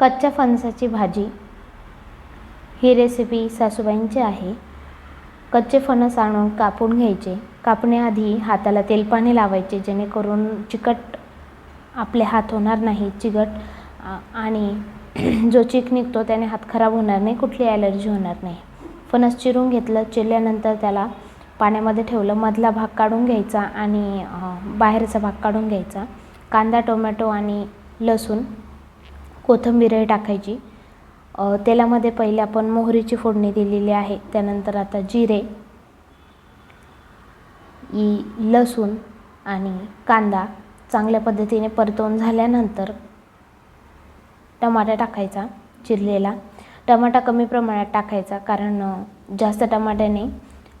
कच्च्या फणसाची भाजी. ही रेसिपी सासूबाईंची आहे. कच्चे फणस आणून कापून घ्यायचे. कापण्याआधी हाताला तेलपाणी लावायचे जेणेकरून चिकट आपले हात होणार नाही. चिकट आणि जो चिक निघतो त्याने हात खराब होणार नाही कुठली ॲलर्जी होणार नाही. फणस चिरून घेतलं चिरल्यानंतर त्याला पाण्यामध्ये ठेवलं मधला भाग काढून घ्यायचा आणि बाहेरचा भाग काढून घ्यायचा. कांदा टोमॅटो आणि लसूण कोथिंबीरही टाकायची. तेलामध्ये पहिले आपण मोहरीची फोडणी दिलेली आहे. त्यानंतर आता जिरे ई लसूण आणि कांदा चांगल्या पद्धतीने परतवून झाल्यानंतर टमाटा टाकायचा चिरलेला. टमाटा कमी प्रमाणात टाकायचा कारण जास्त टमाट्याने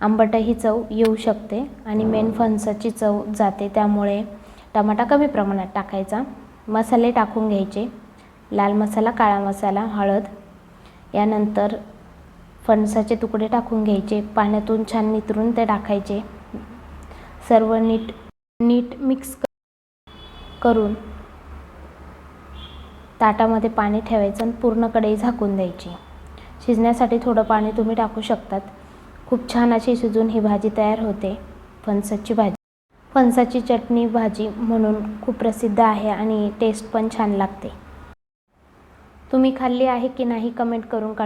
आंबटही चव येऊ शकते आणि मेन फणसाची चव जाते. त्यामुळे टमाटा कमी प्रमाणात टाकायचा. मसाले टाकून घ्यायचे. लाल मसाला काळा मसाला हळद यानंतर फणसाचे तुकडे टाकून घ्यायचे. पाण्यातून छान नितरून ते टाकायचे. सर्व नीट नीट मिक्स करून ताटामध्ये पाणी ठेवायचं आणि पूर्ण कढई झाकून द्यायची. शिजण्यासाठी थोडं पाणी तुम्ही टाकू शकतात. खूप छान अशी शिजून ही भाजी तयार होते. फणसाची भाजी. फणसाची चटणी भाजी म्हणून खूप प्रसिद्ध आहे आणि टेस्ट पण छान लागते. तुम्ही खाल्ली आहे की नाही कमेंट करून काढ